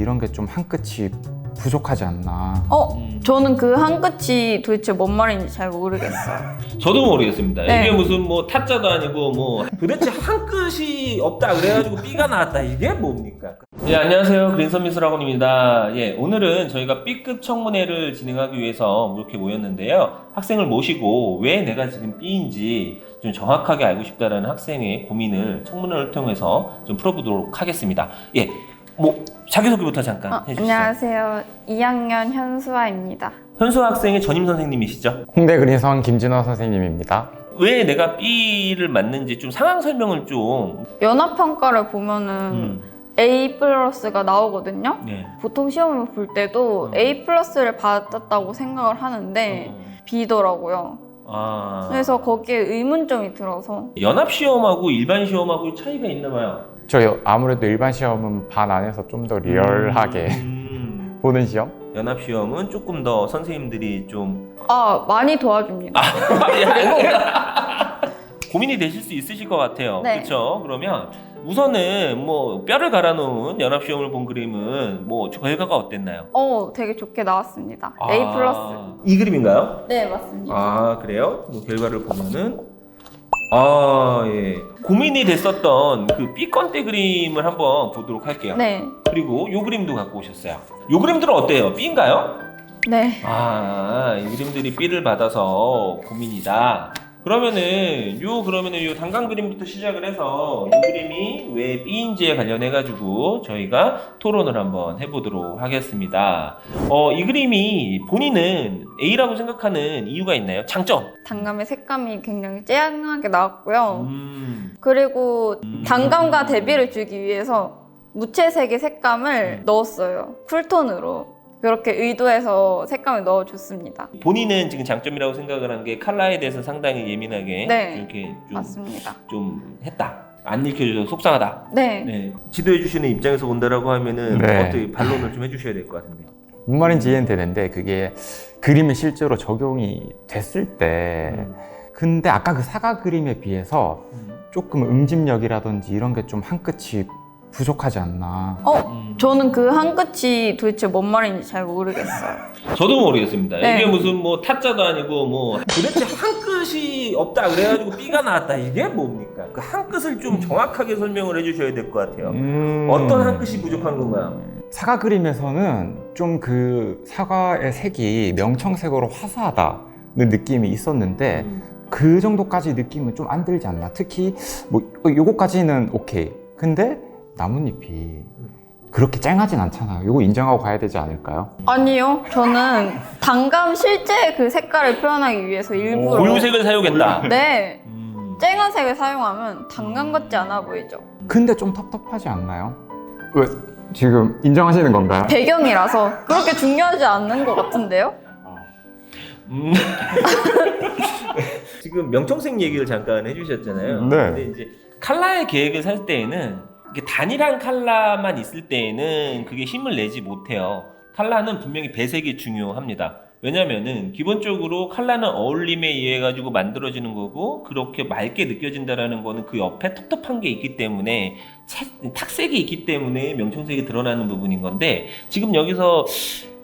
이런 게 좀 한 끗이 부족하지 않나. 어, 음. 저는 그 한 끝이 도대체 뭔 말인지 잘 모르겠어요. 저도 모르겠습니다. 네. 이게 무슨 뭐 타짜도 아니고 뭐 도대체 한 끗이 없다 그래가지고 B가 나왔다 이게 뭡니까? 예 안녕하세요 그린서미스라곤입니다. 예 오늘은 저희가 B급 청문회를 진행하기 위해서 이렇게 모였는데요. 학생을 모시고 왜 내가 지금 B인지 좀 정확하게 알고 싶다라는 학생의 고민을 청문회를 통해서 좀 풀어보도록 하겠습니다. 예. 뭐 자기소개부터 잠깐 어, 해주시죠. 안녕하세요. 2학년 현수아입니다. 현수 학생의 전임 선생님이시죠? 홍대 그린성 김진호 선생님입니다. 왜 내가 B를 맞는지 좀 상황 설명을 좀. 연합평가를 보면은 음, A 플러스가 나오거든요. 네. 보통 시험을 볼 때도 음. A 플러스를 받았다고 생각을 하는데 어, B더라고요. 아. 그래서 거기에 의문점이 들어서 연합 시험하고 일반 시험하고 차이가 있나 봐요. 저희 아무래도 일반 시험은 반 안에서 좀 더 리얼하게 음. 보는 시험? 연합 시험은 조금 더 선생님들이 좀 아 많이 도와줍니다. 고민이 되실 수 있으실 것 같아요. 네. 그렇죠? 그러면 우선은 뭐 뼈를 갈아놓은 연합 시험을 본 그림은 뭐 결과가 어땠나요? 어 되게 좋게 나왔습니다. A 플러스. 이 그림인가요? 네 맞습니다. 아 그래요? 뭐 결과를 보면은 아 예. 고민이 됐었던 그 B건대 그림을 한번 보도록 할게요. 네. 그리고 요 그림도 갖고 오셨어요. 요 그림들은 어때요? B인가요? 네. 아, 이 그림들이 B를 받아서 고민이다. 그러면은 요 그러면은 요 단강 그림부터 시작을 해서 이 그림이 왜 B인지에 관련해 가지고 저희가 토론을 한번 해보도록 하겠습니다. 어, 이 그림이 본인은 A라고 생각하는 이유가 있나요? 장점. 단감의 색감이 굉장히 쨍하게 나왔고요. 음, 그리고 음. 단감과 대비를 주기 위해서 무채색의 색감을 음. 넣었어요. 쿨톤으로. 그렇게 의도해서 색감을 넣어줬습니다. 본인은 지금 장점이라고 생각을 한게 컬러에 대해서 상당히 예민하게 네. 이렇게 좀, 맞습니다. 좀 했다. 안 읽혀줘서 속상하다. 네. 네. 지도해 주시는 입장에서 본다라고 하면은 네. 어떻게 반론을 좀 해주셔야 될 것 같은데요. 뭔 말인지 이해는 되는데 그게 그림이 실제로 적용이 됐을 때 음. 근데 아까 그 사과 그림에 비해서 음. 조금 응집력이라든지 이런 게 좀 한 끗이 부족하지 않나. 어, 음. 저는 그 한 끝이 도대체 뭔 말인지 잘 모르겠어요. 저도 모르겠습니다. 네. 이게 무슨 뭐 타짜도 아니고 뭐 도대체 한 끗이 없다 그래가지고 B가 나왔다 이게 뭡니까? 그 한 끗을 좀 정확하게 설명을 해주셔야 될 것 같아요. 음. 어떤 한 끗이 부족한 건가요? 사과 그림에서는 좀 그 사과의 색이 명청색으로 화사하다는 느낌이 있었는데 음. 그 정도까지 느낌은 좀 안 들지 않나. 특히 뭐 어, 요거까지는 오케이. 근데 나뭇잎이 그렇게 쨍하진 않잖아요. 요거 인정하고 가야 되지 않을까요? 아니요. 저는 단감 실제 그 색깔을 표현하기 위해서 일부러. 고유색을 사용했다. 네. 음. 쨍한 색을 사용하면 단감 같지 않아 보이죠. 근데 좀 텁텁하지 않나요? 왜 지금 인정하시는 건가요? 배경이라서 그렇게 중요하지 않는 것 같은데요? 음. 지금 명청색 얘기를 잠깐 해주셨잖아요. 네. 근데 이제 칼라의 계획을 살 때에는 단일한 칼라만 있을 때에는 그게 힘을 내지 못해요. 칼라는 분명히 배색이 중요합니다. 왜냐면은 기본적으로 칼라는 어울림에 의해 가지고 만들어지는 거고 그렇게 맑게 느껴진다라는 거는 그 옆에 텁텁한 게 있기 때문에 차- 탁색이 있기 때문에 명청색이 드러나는 부분인 건데 지금 여기서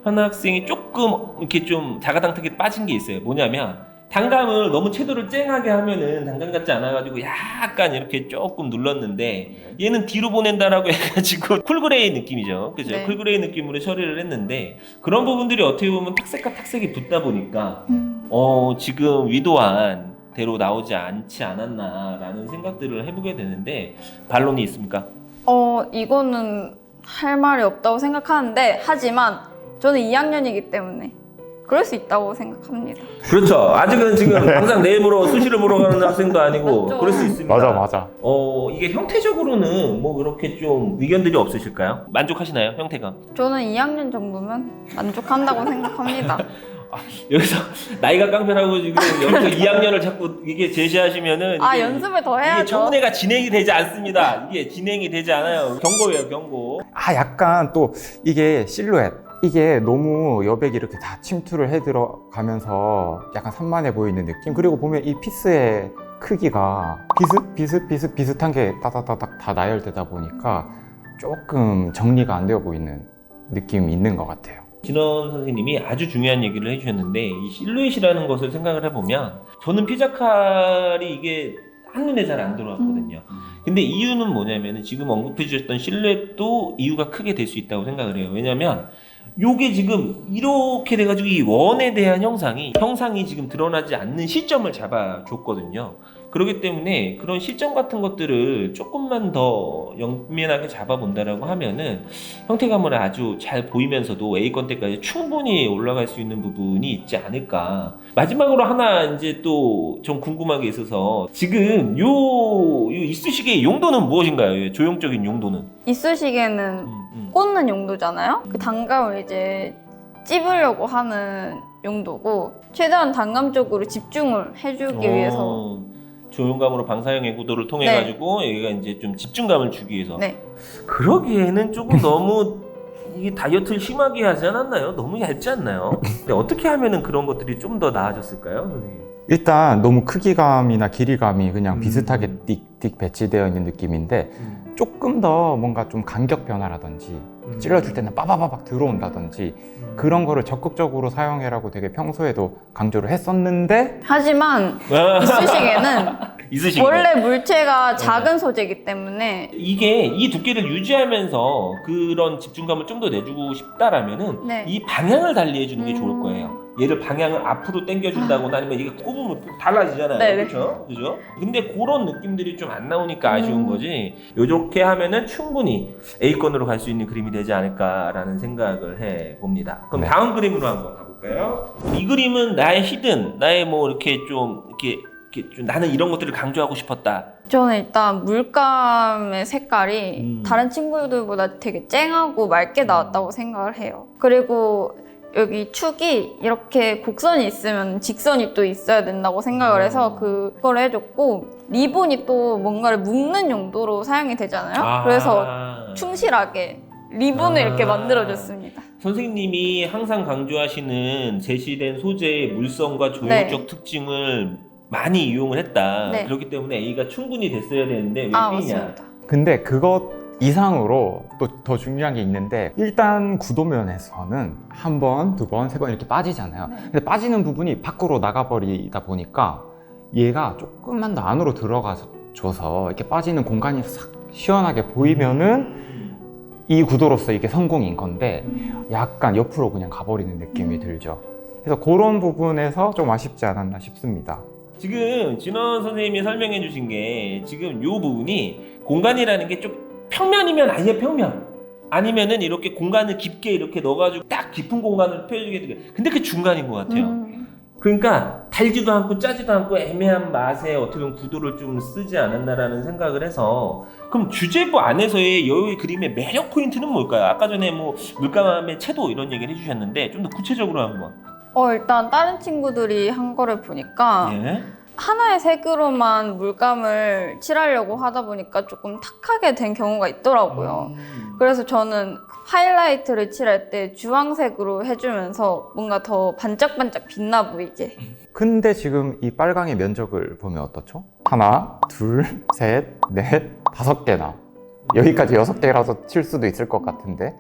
현 학생이 조금 이렇게 좀 자가당탁에 빠진 게 있어요. 뭐냐면 단감을 너무 채도를 쨍하게 하면은 단감 같지 않아가지고 약간 이렇게 조금 눌렀는데 얘는 뒤로 보낸다라고 해가지고 쿨그레이 느낌이죠. 그죠? 네. 쿨그레이 느낌으로 처리를 했는데 그런 부분들이 어떻게 보면 탁색과 탁색이 붙다 보니까 어 지금 위도한 대로 나오지 않지 않았나라는 생각들을 해보게 되는데 반론이 있습니까? 어, 이거는 할 말이 없다고 생각하는데, 하지만 저는 2학년이기 때문에 그럴 수 있다고 생각합니다. 그렇죠. 아직은 지금 항상 내일으로 수시를 보러 가는 학생도 아니고 맞죠. 그럴 수 있습니다. 맞아 맞아. 어 이게 형태적으로는 뭐 그렇게 좀 의견들이 없으실까요? 만족하시나요 형태가? 저는 2학년 정도면 만족한다고 생각합니다. 여기서 나이가 깡패라고 지금 여기서 2학년을 자꾸 이게 제시하시면은 아, 이게- 연습을 더 이게 해야죠. 청문회가 진행이 되지 않습니다. 이게 진행이 되지 않아요. 경고예요 경고. 아 약간 또 이게 실루엣 이게 너무 여백이 이렇게 다 침투를 해 들어가면서 약간 산만해 보이는 느낌 그리고 보면 이 피스의 크기가 비슷 비슷 비슷 비슷한 게 따다다닥 다 나열되다 보니까 조금 정리가 안 되어 보이는 느낌이 있는 것 같아요. 진원 선생님이 아주 중요한 얘기를 해주셨는데 이 실루엣이라는 것을 생각을 해보면 저는 피자칼이 이게 한눈에 잘 안 들어왔거든요. 근데 이유는 뭐냐면 지금 언급해 주셨던 실루엣도 이유가 크게 될 수 있다고 생각을 해요. 왜냐면 요게 지금 이렇게 돼가지고 이 원에 대한 형상이 형상이 지금 드러나지 않는 시점을 잡아줬거든요. 그렇기 때문에 그런 시점 같은 것들을 조금만 더 영면하게 잡아본다라고 하면은 형태감을 아주 잘 보이면서도 A건 때까지 충분히 올라갈 수 있는 부분이 있지 않을까. 마지막으로 하나 이제 또 좀 궁금한 게 있어서 지금 요, 요 이쑤시개의 용도는 무엇인가요? 조형적인 용도는? 이쑤시개는 음, 음. 꽂는 용도잖아요. 그 단감을 이제 찝으려고 하는 용도고 최대한 단감 쪽으로 집중을 해주기 위해서 어, 조형감으로 방사형의 구도를 통해 네. 가지고 여기가 이제 좀 집중감을 주기 위해서. 네. 그러기에는 조금 너무 이게 다이어트를 심하게 하지 않았나요? 너무 얇지 않나요? 근데 어떻게 하면은 그런 것들이 좀 더 나아졌을까요, 선생님? 일단 너무 크기감이나 길이감이 그냥 음. 비슷하게 띡띡 배치되어 있는 느낌인데 조금 더 뭔가 좀 간격 변화라든지 음. 찔러줄 때는 빠바바박 들어온다든지 그런 거를 적극적으로 사용해라고 되게 평소에도 강조를 했었는데 하지만 아, 이쑤시개는 있으시고 원래 물체가 작은 소재이기 때문에 이게 이 두께를 유지하면서 그런 집중감을 좀 더 내주고 싶다라면은 네. 이 방향을 달리 해 주는 게 좋을 음. 거예요. 얘를 방향을 앞으로 당겨준다거나 아니면 이게 꼽으면 달라지잖아요. 네네. 그렇죠? 그죠? 근데 그런 느낌들이 좀 안 나오니까 아쉬운 음. 거지. 요렇게 하면은 충분히 A권으로 갈 수 있는 그림이 되지 않을까라는 생각을 해 봅니다. 그럼 네. 다음 그림으로 한번 가볼까요? 이 그림은 나의 히든, 나의 뭐 이렇게 좀 이렇게, 나는 이런 것들을 강조하고 싶었다. 저는 일단 물감의 색깔이 음. 다른 친구들보다 되게 쨍하고 맑게 나왔다고 생각을 해요. 그리고 여기 축이 이렇게 곡선이 있으면 직선이 또 있어야 된다고 생각을 해서 음. 그걸 해줬고 리본이 또 뭔가를 묶는 용도로 사용이 되잖아요. 아. 그래서 충실하게 리본을 아. 이렇게 만들어줬습니다. 선생님이 항상 강조하시는 제시된 소재의 물성과 조형적 네. 특징을 많이 이용을 했다. 네. 그렇기 때문에 A가 충분히 됐어야 되는데 왜 아 B냐? 맞습니다. 근데 그것 이상으로 또 더 중요한 게 있는데 일단 구도면에서는 한 번, 두 번, 세 번 이렇게 빠지잖아요. 네. 근데 빠지는 부분이 밖으로 나가버리다 보니까 얘가 조금만 더 안으로 들어가줘서 이렇게 빠지는 공간이 싹 시원하게 보이면은 이 구도로서 이게 성공인 건데 약간 옆으로 그냥 가버리는 느낌이 들죠. 그래서 그런 부분에서 좀 아쉽지 않았나 싶습니다. 지금 진원 선생님이 설명해 주신 게 지금 요 부분이 공간이라는 게 좀 평면이면 아예 평면 아니면은 이렇게 공간을 깊게 이렇게 넣어가지고 딱 깊은 공간을 표현해주게 되게 근데 그 중간인 것 같아요. 음. 그러니까 달지도 않고 짜지도 않고 애매한 맛에 어떻게 보면 구도를 좀 쓰지 않았나라는 생각을 해서 그럼 주제부 안에서의 이 그림의 매력 포인트는 뭘까요? 아까 전에 뭐 물감의 채도 이런 얘기를 해주셨는데 좀 더 구체적으로 한번 어 일단 다른 친구들이 한 거를 보니까 예? 하나의 색으로만 물감을 칠하려고 하다 보니까 조금 탁하게 된 경우가 있더라고요. 음. 그래서 저는 하이라이트를 칠할 때 주황색으로 해주면서 뭔가 더 반짝반짝 빛나 보이게. 근데 지금 이 빨강의 면적을 보면 어떻죠? 하나, 둘, 셋, 넷, 다섯 개나. 여기까지 여섯 개라서 칠 수도 있을 것 같은데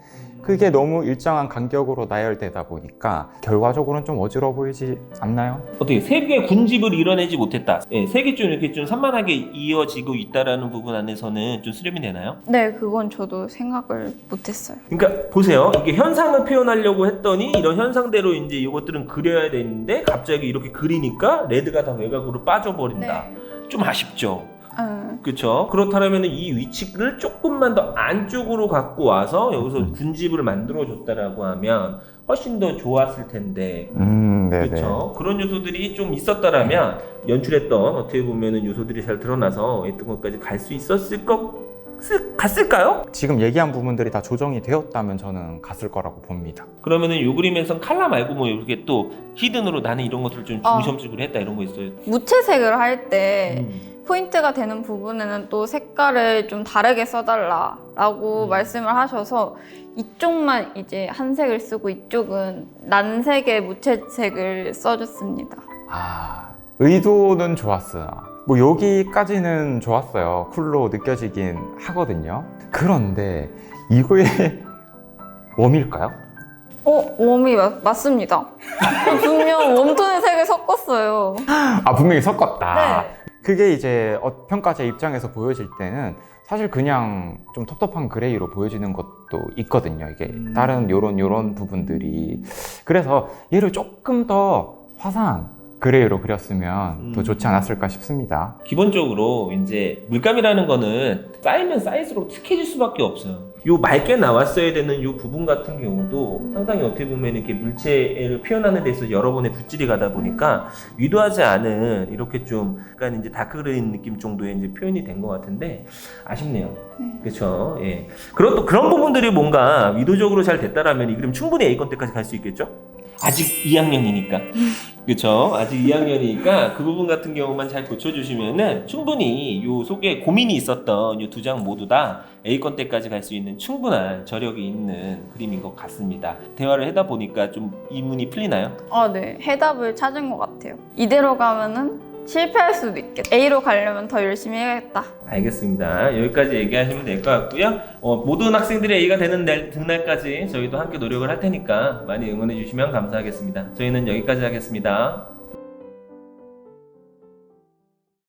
그게 너무 일정한 간격으로 나열되다 보니까 결과적으로는 좀 어지러워 보이지 않나요? 어떻게 세 개의 군집을 이뤄내지 못했다. 예, 세개 좀 이렇게 좀 산만하게 이어지고 있다라는 부분 안에서는 좀 수렴이 되나요? 네, 그건 저도 생각을 못했어요. 그러니까 보세요. 이게 현상을 표현하려고 했더니 이런 현상대로 이제 이것들은 그려야 되는데 갑자기 이렇게 그리니까 레드가 다 외곽으로 빠져버린다. 좀 아쉽죠. 음, 그렇죠. 그렇다면 이 위치를 조금만 더 안쪽으로 갖고 와서 여기서 음. 군집을 만들어 줬다라고 하면 훨씬 더 좋았을 텐데. 음, 네네. 그렇죠. 그런 요소들이 좀 있었다라면 연출했던 어떻게 보면은 요소들이 잘 드러나서 어떤 것까지 갈 수 있었을 것 쓰- 갔을까요? 지금 얘기한 부분들이 다 조정이 되었다면 저는 갔을 거라고 봅니다. 그러면은 요 그림에선 칼라 말고 뭐 이렇게 또 히든으로 나는 이런 것들을 좀 어. 중점적으로 했다 이런 거 있어요. 무채색을 할 때 음. 포인트가 되는 부분에는 또 색깔을 좀 다르게 써달라 라고 음. 말씀을 하셔서 이쪽만 이제 한 색을 쓰고 이쪽은 난색의 무채색을 써줬습니다. 아, 의도는 좋았어요. 뭐 여기까지는 좋았어요. 쿨로 느껴지긴 하거든요. 그런데 이거에 웜일까요? 어, 웜이 맞, 맞습니다. 분명 웜톤의 색을 섞었어요. 아 분명히 섞었다. 네. 그게 이제 어, 평가자 입장에서 보여질 때는 사실 그냥 좀 텁텁한 그레이로 보여지는 것도 있거든요. 이게 음. 다른 요런 요런 부분들이 그래서 얘를 조금 더 화사한 그레이로 그렸으면 더 음. 좋지 않았을까 싶습니다. 기본적으로 이제 물감이라는 거는 쌓이면 쌓일수록 툭해질 수밖에 없어요. 요 맑게 나왔어야 되는 요 부분 같은 경우도 상당히 어떻게 보면 이렇게 물체를 표현하는 데서 여러 번의 붓질이 가다 보니까 위도하지 않은 이렇게 좀 약간 이제 다크 그레인 느낌 정도의 이제 표현이 된 것 같은데 아쉽네요. 그렇죠. 예. 그런 또 그런 부분들이 뭔가 위도적으로 잘 됐다라면 이 그림 충분히 A건 때까지 갈 수 있겠죠? 아직 2학년이니까. 그렇죠. 아직 2학년이니까 그 부분 같은 경우만 잘 고쳐주시면은 충분히 요 속에 고민이 있었던 요 두 장 모두 다 A건 때까지 갈 수 있는 충분한 저력이 있는 그림인 것 같습니다. 대화를 하다 보니까 좀 이문이 풀리나요? 아, 네. 해답을 찾은 것 같아요. 이대로 가면은 실패할 수도 있겠다. A로 가려면 더 열심히 해야겠다. 알겠습니다. 여기까지 얘기하시면 될 것 같고요. 어, 모든 학생들이 A가 되는 날, 등날까지 저희도 함께 노력을 할 테니까 많이 응원해 주시면 감사하겠습니다. 저희는 여기까지 하겠습니다.